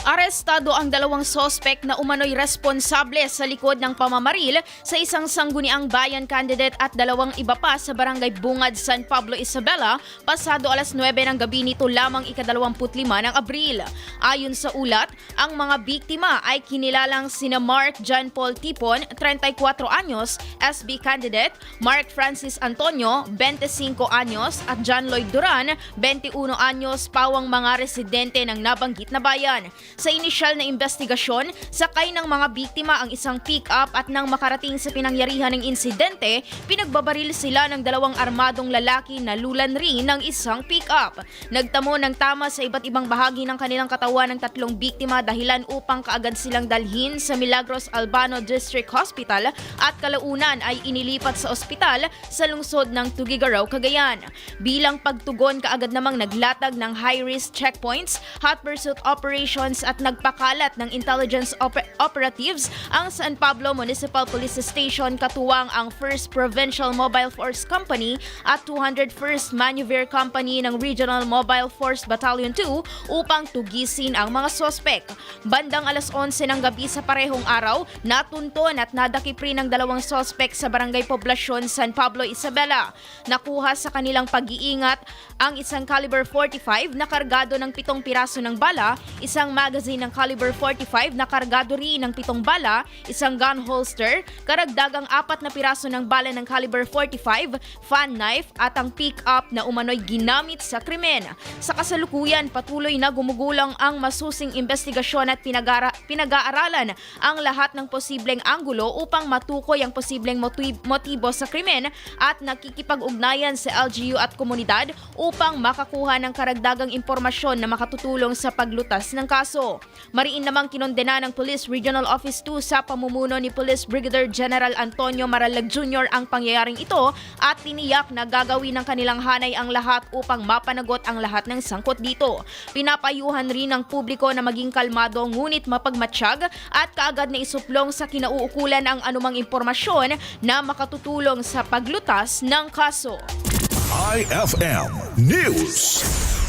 Arestado ang dalawang sospek na umano'y responsable sa likod ng pamamaril sa isang sangguniang bayan candidate at dalawang iba pa sa barangay Bungad, San Pablo, Isabela pasado alas 9 ng gabi nito lamang ika-25 ng Abril. Ayon sa ulat, ang mga biktima ay kinilalang sina Mark John Paul Tipon, 34 anyos, SB candidate, Mark Francis Antonio, 25 anyos at John Lloyd Duran, 21 anyos, pawang mga residente ng nabanggit na bayan. Sa inisyal na investigasyon, sakay ng mga biktima ang isang pick-up at nang makarating sa pinangyarihan ng insidente, pinagbabaril sila ng dalawang armadong lalaki na lulan rin ng isang pick-up. Nagtamo ng tama sa iba't ibang bahagi ng kanilang katawan ng tatlong biktima dahilan upang kaagad silang dalhin sa Milagros Albano District Hospital at kalaunan ay inilipat sa ospital sa lungsod ng Tugigaraw, Cagayan. Bilang pagtugon kaagad namang naglatag ng high-risk checkpoints, hot pursuit operations at nagpakalat ng intelligence oper- operatives ang San Pablo Municipal Police Station katuwang ang 1st Provincial Mobile Force Company at 201st Maneuver Company ng Regional Mobile Force Battalion 2 upang tugisin ang mga sospek. Bandang alas 11 ng gabi sa parehong araw, natunton at nadakip rin ng dalawang sospek sa Barangay Poblasyon San Pablo, Isabela. Nakuha sa kanilang pag-iingat ang isang caliber 45 na kargado ng pitong piraso ng bala, isang magazine ng caliber 45 na kargado rin ng pitong bala, isang gun holster, karagdagang apat na piraso ng bala ng caliber 45, fan knife at ang pick-up na umano'y ginamit sa krimen. Sa kasalukuyan, patuloy na gumugulang ang masusing investigasyon at pinag-aaralan ang lahat ng posibleng anggulo upang matukoy ang posibleng motiv- motibo sa krimen at nakikipag-ugnayan sa LGU at komunidad upang makakuha ng karagdagang impormasyon na makatutulong sa paglutas ng kaso. Mariin namang kinondena ng Police Regional Office 2 sa pamumuno ni Police Brigadier General Antonio Maralag Jr. ang pangyayaring ito at tiniyak na gagawin ng kanilang hanay ang lahat upang mapanagot ang lahat ng sangkot dito. Pinapayuhan rin ng publiko na maging kalmado ngunit mapagmatsyag at kaagad na isuplong sa kinauukulan ang anumang impormasyon na makatutulong sa paglutas ng kaso. IFM News.